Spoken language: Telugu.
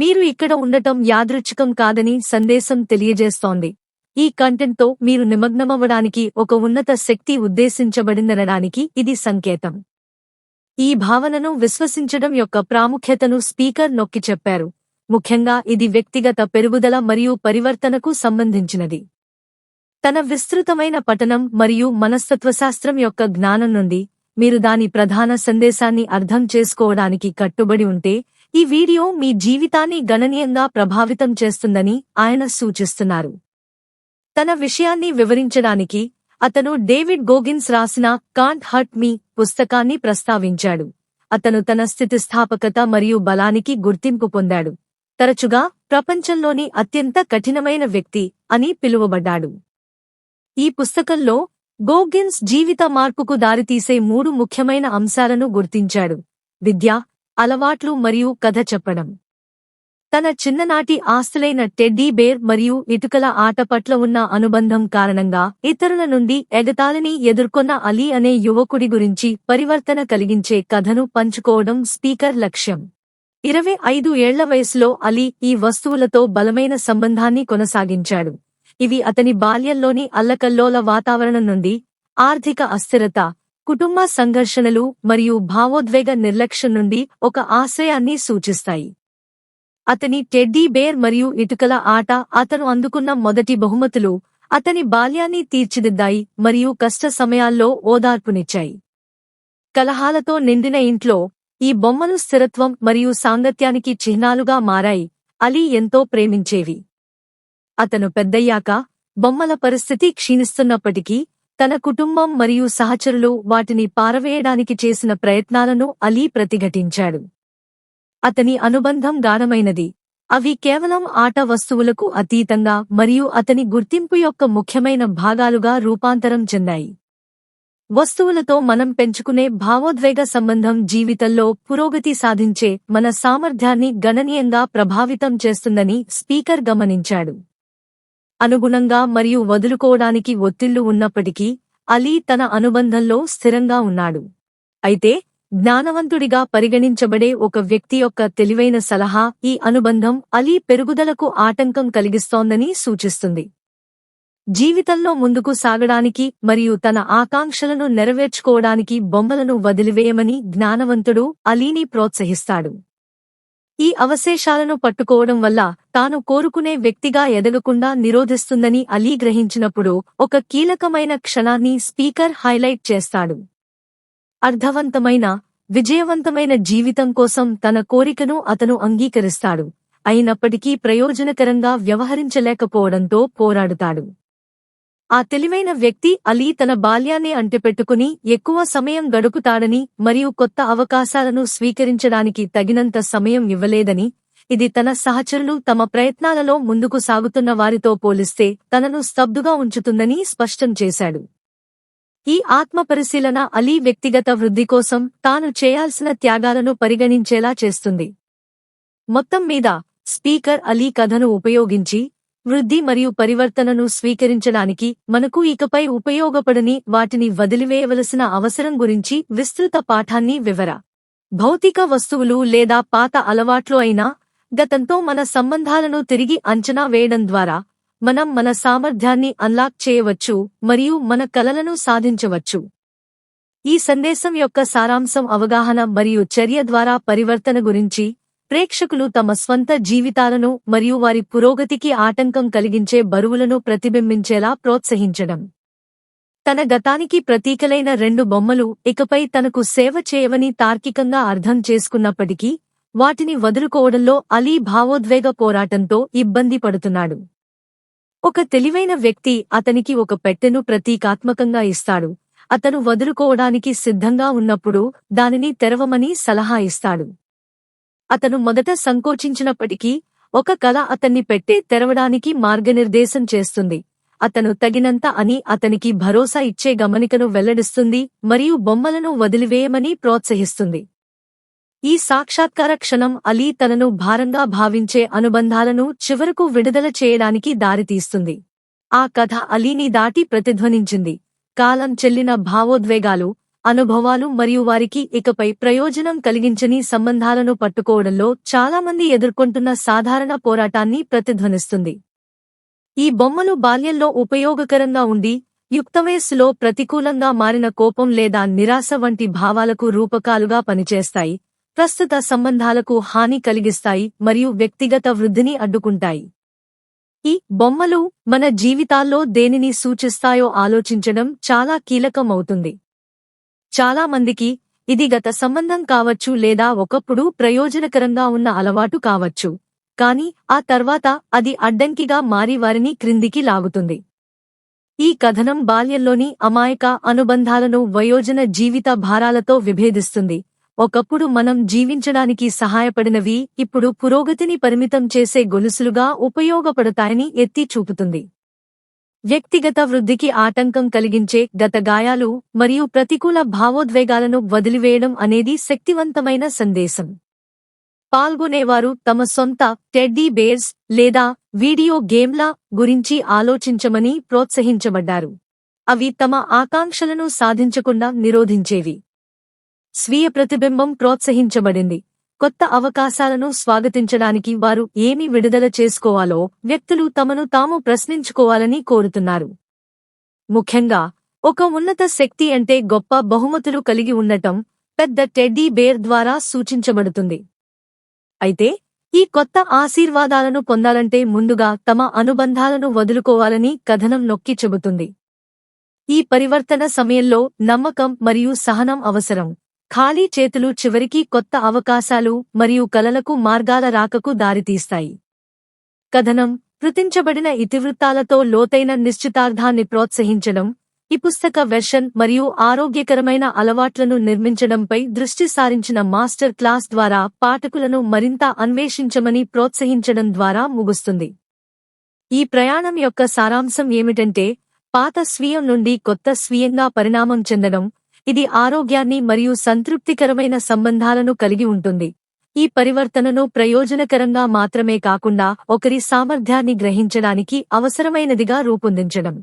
మీరు ఇక్కడ ఉండటం యాదృచ్ఛికం కాదని సందేశం తెలియజేస్తోంది. ఈ కంటెంట్తో మీరు నిమగ్నమవ్వడానికి ఒక ఉన్నత శక్తి ఉద్దేశించబడిందనడానికి ఇది సంకేతం. ఈ భావనను విశ్వసించడం యొక్క ప్రాముఖ్యతను స్పీకర్ నొక్కి చెప్పారు. ముఖ్యంగా ఇది వ్యక్తిగత పెరుగుదల మరియు పరివర్తనకు సంబంధించినది. తన విస్తృతమైన పఠనం మరియు మనస్తత్వశాస్త్రం యొక్క జ్ఞానం నుండి మీరు దాని ప్రధాన సందేశాన్ని అర్థం చేసుకోవడానికి కట్టుబడి ఉంటే ఈ వీడియో మీ జీవితాన్ని గణనీయంగా ప్రభావితం చేస్తుందని ఆయన సూచిస్తున్నారు. తన విషయాన్ని వివరించడానికి అతను డేవిడ్ గోగిన్స్ రాసిన కాంట్ హర్ట్ మీ పుస్తకాన్ని ప్రస్తావించాడు. అతను తన స్థితిస్థాపకత మరియు బలానికి గుర్తింపు పొందాడు. తరచుగా ప్రపంచంలోని అత్యంత కఠినమైన వ్యక్తి అని పిలువబడ్డాడు. ఈ పుస్తకంలో గోగిన్స్ జీవిత మార్పుకు దారితీసే మూడు ముఖ్యమైన అంశాలను గుర్తించాడు. విద్య అలవాట్లు మరియు కథ చెప్పడం. తన చిన్ననాటి ఆస్తులైన టెడ్డీ బేర్ మరియు ఇటుకల ఆట పట్ల ఉన్న అనుబంధం కారణంగా ఇతరుల నుండి ఎగతాళిని ఎదుర్కొన్న అలీ అనే యువకుడి గురించి పరివర్తన కలిగించే కథను పంచుకోవడం స్పీకర్ లక్ష్యం. ఇరవై ఐదు ఏళ్ళ వయసులో అలీ ఈ వస్తువులతో బలమైన సంబంధాన్ని కొనసాగించాడు. ఇవి అతని బాల్యంలోని అల్లకల్లోల వాతావరణం నుండి ఆర్థిక అస్థిరత కుటుంబ సంఘర్షణలు మరియు భావోద్వేగ నిర్లక్ష్యం నుండి ఒక ఆశ్రయాన్ని సూచిస్తాయి. అతని టెడ్డీ బేర్ మరియు ఇటుకల ఆట అతను అందుకున్న మొదటి బహుమతులు అతని బాల్యాన్ని తీర్చిదిద్దాయి మరియు కష్ట సమయాల్లో ఓదార్పునిచ్చాయి. కలహాలతో నిండిన ఇంట్లో ఈ బొమ్మలు స్థిరత్వం మరియు సాంగత్యానికి చిహ్నాలుగా మారాయి. అలీ ఎంతో ప్రేమించేవి. అతను పెద్దయ్యాక బొమ్మల పరిస్థితి క్షీణిస్తున్నప్పటికీ తన కుటుంబం మరియు సహచరులు వాటిని పారవేయడానికి చేసిన ప్రయత్నాలను అలీ ప్రతిఘటించాడు. అతని అనుబంధం గాఢమైనది. అవి కేవలం ఆట వస్తువులకు అతీతంగా మరియు అతని గుర్తింపు యొక్క ముఖ్యమైన భాగాలుగా రూపాంతరం చెందాయి. వస్తువులతో మనం పెంచుకునే భావోద్వేగ సంబంధం జీవితంలో పురోగతి సాధించే మన సామర్థ్యాన్ని గణనీయంగా ప్రభావితం చేస్తుందని స్పీకర్ గమనించాడు. అనుగుణంగా మరియు వదులుకోవడానికి ఒత్తిళ్ళు ఉన్నప్పటికీ అలీ తన అనుబంధంలో స్థిరంగా ఉన్నాడు. అయితే జ్ఞానవంతుడిగా పరిగణించబడే ఒక వ్యక్తి యొక్క తెలివైన సలహా ఈ అనుబంధం అలీ పెరుగుదలకు ఆటంకం కలిగిస్తోందని సూచిస్తుంది. జీవితంలో ముందుకు సాగడానికి మరియు తన ఆకాంక్షలను నెరవేర్చుకోవడానికి బొమ్మలను వదిలివేయమని జ్ఞానవంతుడు అలీని ప్రోత్సహిస్తాడు. ఈ అవశేషాలను పట్టుకోవడం వల్ల తాను కోరుకునే వ్యక్తిగా ఎదగకుండా నిరోధిస్తుందని అలీ గ్రహించినప్పుడు ఒక కీలకమైన క్షణాన్ని స్పీకర్ హైలైట్ చేస్తాడు. అర్థవంతమైన విజయవంతమైన జీవితం కోసం తన కోరికను అతను అంగీకరిస్తాడు. అయినప్పటికీ ప్రయోజనకరంగా వ్యవహరించలేకపోవడంతో పోరాడుతాడు. ఆ తెలివైన వ్యక్తి అలీ తన బాల్యాన్ని అంటిపెట్టుకుని ఎక్కువ సమయం గడుపుతాడని మరియు కొత్త అవకాశాలను స్వీకరించడానికి తగినంత సమయం ఇవ్వలేదని ఇది తన సహచరులు తమ ప్రయత్నాలలో ముందుకు సాగుతున్న వారితో పోలిస్తే తనను స్తబ్దుగా ఉంచుతుందని స్పష్టం చేశాడు. ఈ ఆత్మపరిశీలన అలీ వ్యక్తిగత వృద్ధి కోసం తాను చేయాల్సిన త్యాగాలను పరిగణించేలా చేస్తుంది. మొత్తం మీద స్పీకర్ అలీ కథను ఉపయోగించి వృద్ధి మరియు పరివర్తనను స్వీకరించడానికి మనకు ఇకపై ఉపయోగపడని వాటిని వదిలివేయవలసిన అవసరం గురించి విస్తృత పాఠాన్ని వివర. భౌతిక వస్తువులు లేదా పాత అలవాట్లు అయినా గతంతో మన సంబంధాలను తిరిగి అంచనా వేయడం ద్వారా మనం మన సామర్థ్యాన్ని అన్లాక్ చేయవచ్చు మరియు మన కలలను సాధించవచ్చు. ఈ సందేశం యొక్క సారాంశం అవగాహన మరియు చర్య ద్వారా పరివర్తన గురించి ప్రేక్షకులు తమ స్వంత జీవితాలను మరియు వారి పురోగతికి ఆటంకం కలిగించే బరువులను ప్రతిబింబించేలా ప్రోత్సహించడం. తన గతానికి ప్రతీకలైన రెండు బొమ్మలు ఇకపై తనకు సేవ చేయవని తార్కికంగా అర్థం చేసుకున్నప్పటికీ వాటిని వదులుకోవడంలో అలీ భావోద్వేగ పోరాటంతో ఇబ్బంది పడుతున్నాడు. ఒక తెలివైన వ్యక్తి అతనికి ఒక పెట్టెను ప్రతీకాత్మకంగా ఇస్తాడు. అతను వదులుకోవడానికి సిద్ధంగా ఉన్నప్పుడు దానిని తెరవమని సలహా ఇస్తాడు. అతను మొదట సంకోచించినప్పటికీ ఒక కళ అతన్ని పెట్టే తెరవడానికి మార్గనిర్దేశం చేస్తుంది. అతను తగినంత అని అతనికి భరోసా ఇచ్చే గమనికను వెల్లడిస్తుంది మరియు బొమ్మలను వదిలివేయమని ప్రోత్సహిస్తుంది. ఈ సాక్షాత్కార క్షణం అలీ తనను భారంగా భావించే అనుబంధాలను చివరకు విడుదల చేయడానికి దారితీస్తుంది. ఆ కథ అలీని దాటి ప్రతిధ్వనించింది. కాలం చెల్లిన భావోద్వేగాలు అనుభవాలు మరియు వారికి ఇకపై ప్రయోజనం కలిగించని సంబంధాలను పట్టుకోవడంలో చాలామంది ఎదుర్కొంటున్న సాధారణ పోరాటాన్ని ప్రతిధ్వనిస్తుంది. ఈ బొమ్మలు బాల్యంలో ఉపయోగకరంగా ఉండి యుక్తవయస్సులో ప్రతికూలంగా మారిన కోపం లేదా నిరాశ వంటి భావాలకు రూపకాలుగా పనిచేస్తాయి ప్రస్తుత సంబంధాలకు హాని కలిగిస్తాయి మరియు వ్యక్తిగత వృద్ధిని అడ్డుకుంటాయి. ఈ బొమ్మలు మన జీవితాల్లో దేనిని సూచిస్తాయో ఆలోచించడం చాలా కీలకమవుతుంది. చాలా మందికి ఇది గత సంబంధం కావచ్చు లేదా ఒకప్పుడు ప్రయోజనకరంగా ఉన్న అలవాటు కావచ్చు. కాని ఆ తర్వాత అది అడ్డంకిగా మారి వారిని క్రిందికి లాగుతుంది. ఈ కథనం బాల్యంలోని అమాయక అనుబంధాలను వయోజన జీవిత భారాలతో విభేదిస్తుంది. ఒకప్పుడు మనం జీవించడానికి సహాయపడినవి ఇప్పుడు పురోగతిని పరిమితం చేసే గొలుసులుగా ఉపయోగపడతాయని ఎత్తి చూపుతుంది. వ్యక్తిగత వృద్ధికి ఆటంకం కలిగించే గత గాయాలు మరియు ప్రతికూల భావోద్వేగాలను వదిలివేయడం అనేది శక్తివంతమైన సందేశం. పాల్గొనేవారు తమ సొంత టెడ్డీ బేర్స్ లేదా వీడియో గేమ్ల గురించి ఆలోచించమని ప్రోత్సహించబడ్డారు. అవి తమ ఆకాంక్షలను సాధించకుండా నిరోధించేవి. స్వీయ ప్రతిబింబం ప్రోత్సహించబడింది. కొత్త అవకాశాలను స్వాగతించడానికి వారు ఏమి విడుదల చేసుకోవాలో వ్యక్తులు తమను తాము ప్రశ్నించుకోవాలని కోరుతున్నారు. ముఖ్యంగా ఒక ఉన్నత శక్తి అంటే గొప్ప బహుమతులు కలిగి ఉండటం పెద్ద టెడ్డీ బేర్ ద్వారా సూచించబడుతుంది. అయితే ఈ కొత్త ఆశీర్వాదాలను పొందాలంటే ముందుగా తమ అనుబంధాలను వదులుకోవాలని కథనం నొక్కి చెబుతుంది. ఈ పరివర్తన సమయంలో నమ్మకం మరియు సహనం అవసరం. ఖాళీ చేతులు చివరికి కొత్త అవకాశాలు మరియు కలలకు మార్గాల రాకకు దారితీస్తాయి. కథనం కృతించబడిన ఇతివృత్తాలతో లోతైన నిశ్చితార్థాన్ని ప్రోత్సహించడం ఈ పుస్తక వెర్షన్ మరియు ఆరోగ్యకరమైన అలవాట్లను నిర్మించడంపై దృష్టి సారించిన మాస్టర్ క్లాస్ ద్వారా పాఠకులను మరింత అన్వేషించమని ప్రోత్సహించడం ద్వారా ముగుస్తుంది. ఈ ప్రయాణం యొక్క సారాంశం ఏమిటంటే పాత స్వీయం నుండి కొత్త స్వీయంగా పరిణామం చెందడం ఇది ఆరోగ్యాన్ని మరియు సంతృప్తికరమైన సంబంధాలను కలిగి ఉంటుంది. ఈ పరివర్తనను ప్రయోజనకరంగా మాత్రమే కాకుండా ఒకరి సామర్థ్యాన్ని గ్రహించడానికి అవసరమైనదిగా రూపొందించడం.